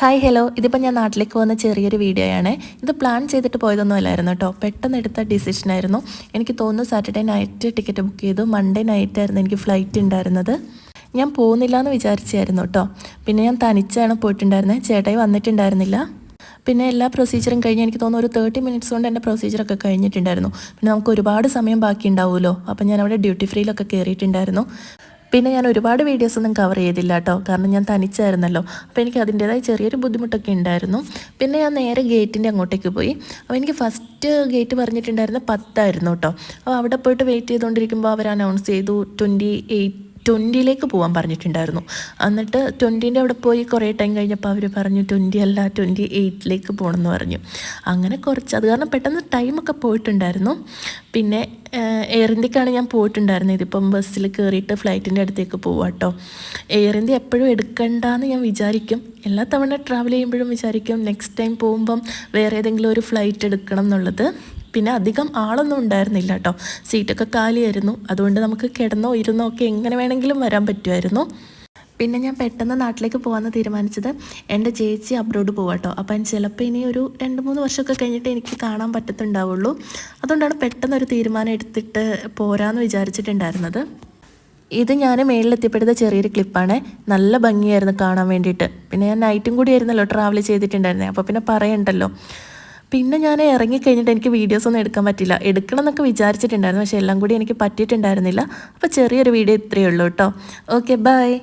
Hi hello ഇതിപ്പോൾ ഞാൻ നാട്ടിലേക്ക് വന്ന ചെറിയൊരു വീഡിയോ ആണ്. ഇത് പ്ലാൻ ചെയ്തിട്ട് പോയതൊന്നും അല്ലായിരുന്നു കേട്ടോ പെട്ടെന്ന് എടുത്ത ഡിസിഷൻ ആയിരുന്നു. എനിക്ക് തോന്നുന്നു സാറ്റർഡേ നൈറ്റ് ടിക്കറ്റ് ബുക്ക് ചെയ്തു. മൺഡേ നൈറ്റ് ആയിരുന്നു എനിക്ക് ഫ്ലൈറ്റ് ഉണ്ടായിരുന്നത് ഞാൻ പോകുന്നില്ല എന്ന് വിചാരിച്ചായിരുന്നു കേട്ടോ പിന്നെ ഞാൻ തനിച്ചാണ് പോയിട്ടുണ്ടായിരുന്നത് ചേട്ടായി വന്നിട്ടുണ്ടായിരുന്നില്ല. പിന്നെ എല്ലാ പ്രൊസീജിയറും കഴിഞ്ഞ് എനിക്ക് തോന്നുന്നു ഒരു തേർട്ടി മിനിറ്റ്സ് കൊണ്ട് എന്റെ പ്രൊസീജിയറൊക്കെ കഴിഞ്ഞിട്ടുണ്ടായിരുന്നു. പിന്നെ നമുക്ക് ഒരുപാട് സമയം ബാക്കി ഉണ്ടാവുമല്ലോ അപ്പം ഞാൻ അവിടെ ഡ്യൂട്ടി ഫ്രീയിലൊക്കെ കയറിയിട്ടുണ്ടായിരുന്നു പിന്നെ ഞാൻ ഒരുപാട് വീഡിയോസ് ഒന്നും കവർ ചെയ്തില്ല കേട്ടോ കാരണം ഞാൻ തനിച്ചായിരുന്നല്ലോ. അപ്പോൾ എനിക്ക് അതിന്റേതായ ചെറിയൊരു ബുദ്ധിമുട്ടൊക്കെ ഉണ്ടായിരുന്നു. പിന്നെ ഞാൻ നേരെ ഗേറ്റിന്റെ അങ്ങോട്ടേക്ക് പോയി. അപ്പോൾ എനിക്ക് ഫസ്റ്റ് ഗേറ്റ് പറഞ്ഞിട്ടുണ്ടായിരുന്നത് പത്തായിരുന്നു കേട്ടോ അപ്പോൾ അവിടെ പോയിട്ട് വെയിറ്റ് ചെയ്തുകൊണ്ടിരിക്കുമ്പോൾ അവർ അനൗൺസ് ചെയ്തു ട്വന്റി എയ്റ്റ് ട്വന്റിയിലേക്ക് പോകാൻ പറഞ്ഞിട്ടുണ്ടായിരുന്നു. എന്നിട്ട് ട്വന്റീന്റെ അവിടെ പോയി കുറേ ടൈം കഴിഞ്ഞപ്പോൾ അവർ പറഞ്ഞു ട്വന്റി അല്ല ട്വന്റി എയ്റ്റിലേക്ക് പോകണമെന്ന് പറഞ്ഞു. അങ്ങനെ കുറച്ച് അത് കാരണം പെട്ടെന്ന് ടൈമൊക്കെ പോയിട്ടുണ്ടായിരുന്നു. പിന്നെ എയർ ഇന്ത്യക്കാണ് ഞാൻ പോയിട്ടുണ്ടായിരുന്നത്. ഇതിപ്പം ബസ്സിൽ കയറിയിട്ട് ഫ്ലൈറ്റിന്റെ അടുത്തേക്ക് പോവാം കേട്ടോ എയർ ഇന്ത്യ എപ്പോഴും എടുക്കണ്ടെന്ന് ഞാൻ വിചാരിക്കും. എല്ലാ തവണ ട്രാവൽ ചെയ്യുമ്പോഴും വിചാരിക്കും. നെക്സ്റ്റ് ടൈം പോകുമ്പം വേറെ ഏതെങ്കിലും ഒരു ഫ്ലൈറ്റ് എടുക്കണം എന്നുള്ളത്. പിന്നെ അധികം ആളൊന്നും ഉണ്ടായിരുന്നില്ല കേട്ടോ സീറ്റൊക്കെ കാലിയായിരുന്നു. അതുകൊണ്ട് നമുക്ക് കിടന്നോ ഇരുന്നോ ഒക്കെ എങ്ങനെ വേണമെങ്കിലും വരാൻ പറ്റുമായിരുന്നു. പിന്നെ ഞാൻ പെട്ടെന്ന് നാട്ടിലേക്ക് പോകാമെന്ന് തീരുമാനിച്ചത് എന്റെ ചേച്ചി അബ്രോഡ് പോവാട്ടോ അപ്പം ചിലപ്പോൾ ഇനി ഒരു രണ്ട് മൂന്ന് വർഷമൊക്കെ കഴിഞ്ഞിട്ട് എനിക്ക് കാണാൻ പറ്റത്തുണ്ടാവുള്ളൂ. അതുകൊണ്ടാണ് പെട്ടെന്ന് ഒരു തീരുമാനം എടുത്തിട്ട് പോരാന്ന് വിചാരിച്ചിട്ടുണ്ടായിരുന്നത്. ഇത് ഞാൻ മേളിലെത്തിപ്പെടുന്ന ചെറിയൊരു ക്ലിപ്പാണ്. നല്ല ഭംഗിയായിരുന്നു കാണാൻ വേണ്ടിയിട്ട്. പിന്നെ ഞാൻ നൈറ്റും കൂടി ആയിരുന്നല്ലോ ട്രാവൽ ചെയ്തിട്ടുണ്ടായിരുന്നത് അപ്പോൾ പിന്നെ പറയണ്ടല്ലോ. പിന്നെ ഞാൻ ഇറങ്ങിക്കഴിഞ്ഞിട്ട് എനിക്ക് വീഡിയോസ് ഒന്നും എടുക്കാൻ പറ്റില്ല. എടുക്കണം എന്നൊക്കെ വിചാരിച്ചിട്ടുണ്ടായിരുന്നു. പക്ഷേ എല്ലാം കൂടി എനിക്ക് പറ്റിയിട്ടുണ്ടായിരുന്നില്ല. അപ്പോൾ ചെറിയൊരു വീഡിയോ ഇത്രയേ ഉള്ളൂ കേട്ടോ. Okay bye.